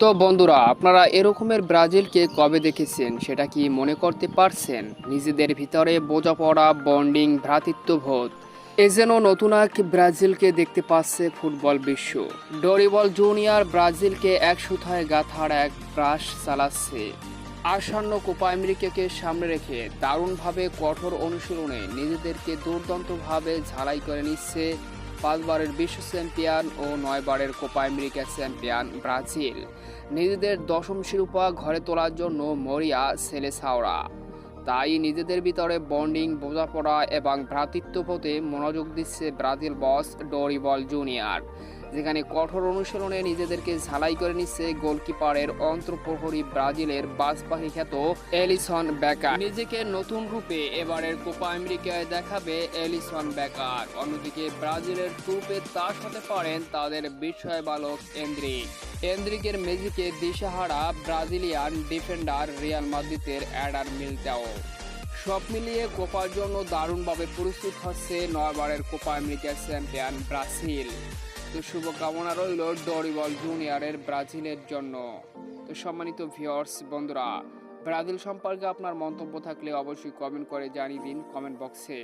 তো বন্ধুরা, আপনারা এরকমের ব্রাজিলকে কবে দেখেছেন সেটা কি মনে করতে পারছেন? নিজেদের ভিতরে বোঝাপড়া, বন্ডিং ভ্রাতৃত্ববোধ এ যেন নতুন এক ব্রাজিলকে দেখতে পাচ্ছে ফুটবল বিশ্ব। ডরিবল জুনিয়র ব্রাজিলকে এক সুথায় গাথার এক ব্রাশ চালাচ্ছে। আসন্ন কোপা আমেরিকাকে সামনে রেখে দারুণভাবে কঠোর অনুশীলনে নিজেদেরকে দুর্দান্তভাবে ঝালাই করে নিচ্ছে পাঁচবারের বিশ্ব চ্যাম্পিয়ন ও নয়বারের কোপা আমেরিকা চ্যাম্পিয়ন ব্রাজিল। নিজেদের দশম শিরোপা ঘরে তোলার জন্য মরিয়া সেলেসাওরা। তাই নিজেদের ভিতরে বন্ডিং, বোঝাপড়া এবং ভ্রাতৃত্ববোধে মনোযোগ দিচ্ছে ব্রাজিল বস ডরিবল জুনিয়র। যেখানে কঠোর অনুশীলনে নিজেদেরকে ঝালাই করে নিচ্ছে গোলকিপারের অন্তঃপ্রহরী ব্রাজিলের বাজপাখি খ্যাত এলিসন বেকার নিজেকে নতুন রূপে এবারের কোপা আমেরিকায় দেখাবে এলিসন বেকার অন্যদিকে ব্রাজিলের ট্রুপে তাস হতে পারেন তাদের বিস্ময় বালক এন্দ্রিক। এন্দ্রিকের মেজিকে দিশাহারা ব্রাজিলিয়ান ডিফেন্ডার রিয়াল মাদ্রিদের অ্যাডার মিলটাও। সব মিলিয়ে কোপার জন্য দারুণভাবে প্রস্তুত হচ্ছে নয়বারের কোপা আমেরিকার চ্যাম্পিয়ন ব্রাজিল। তো শুভকামনা রইল ডরিবল জুনিয়রের ব্রাজিলের জন্য। তো সম্মানিত ভিউয়ার্স বন্ধুরা, ব্রাজিল সম্পর্কে আপনার মন্তব্য থাকলে অবশ্যই কমেন্ট করে জানিয়ে দিন কমেন্ট বক্সে